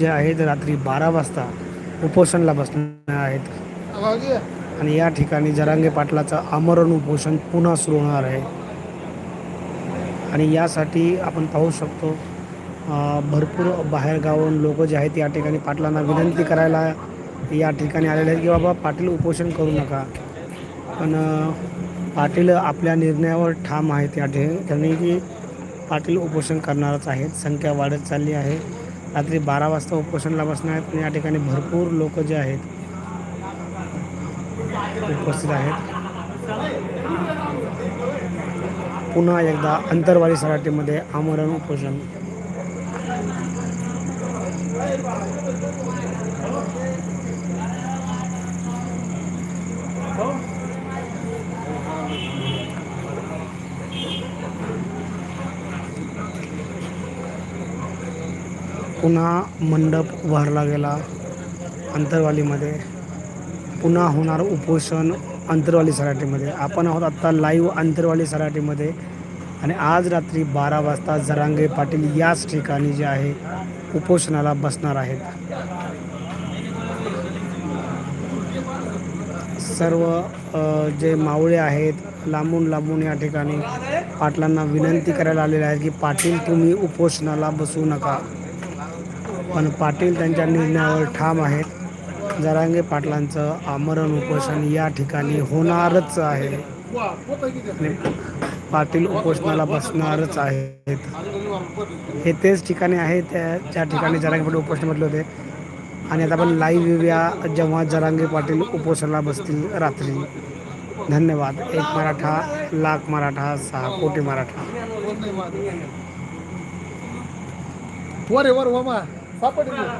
जे आहेत रात्री बारा वाजता उपोषणला बसणार आहेत. आणि या ठिकाणी जरांगे पाटलाचं आमरण उपोषण पुन्हा सुरू होणार आहे. आणि यासाठी आपण पाहू शकतो भरपूर बाहेरगावून लोक जे आहेत या ठिकाणी पाटलांना विनंती करायला या ठिकाणी आलेले आहेत की बाबा पाटील उपोषण करू नका. पण पाटील आपल्या निर्णयावर ठाम आहेत या ठिकाणी त्यांनी की पाटील उपोषण करणारच आहेत. संख्या वाढत चालली आहे. रात्री बारा वाजता उपोषणला बसणार आहेत आणि या ठिकाणी भरपूर लोक जे आहेत उपस्थित आहेत. पुन्हा एकदा अंतरवाडी सराटीमध्ये आमरण उपोषण. पुन्हा मंडप उभारला गेला अंतरवालीमध्ये. पुन्हा होणार उपोषण अंतरवाली सराटीमध्ये. आपण आहोत आत्ता लाईव्ह अंतरवाली सराटीमध्ये. आणि आज रात्री बारा वाजता जरांगे पाटील याच ठिकाणी जे आहे उपोषणाला बसणार आहेत. सर्व जे मावळे आहेत लांबून लांबून या ठिकाणी पाटलांना विनंती करायला आलेले आहेत की पाटील तुम्ही उपोषणाला बसू नका. पण पाटील त्यांच्या निर्णयावर ठाम आहेत. जरांगे पाटलांचं आमरण उपोषण या ठिकाणी होणारच आहे. पाटील उपोषणाला बसणारच आहेत. हे तेच ठिकाणी आहे त्या ज्या ठिकाणी जरांगे पाटील उपोषण म्हटले होते. आणि आता आपण लाईव्ह येऊया जेव्हा जरांगे पाटील उपोषणाला बसतील रात्री. धन्यवाद. एक मराठा लाख मराठा सहा कोटी मराठा. वर वर. சாப்பாடு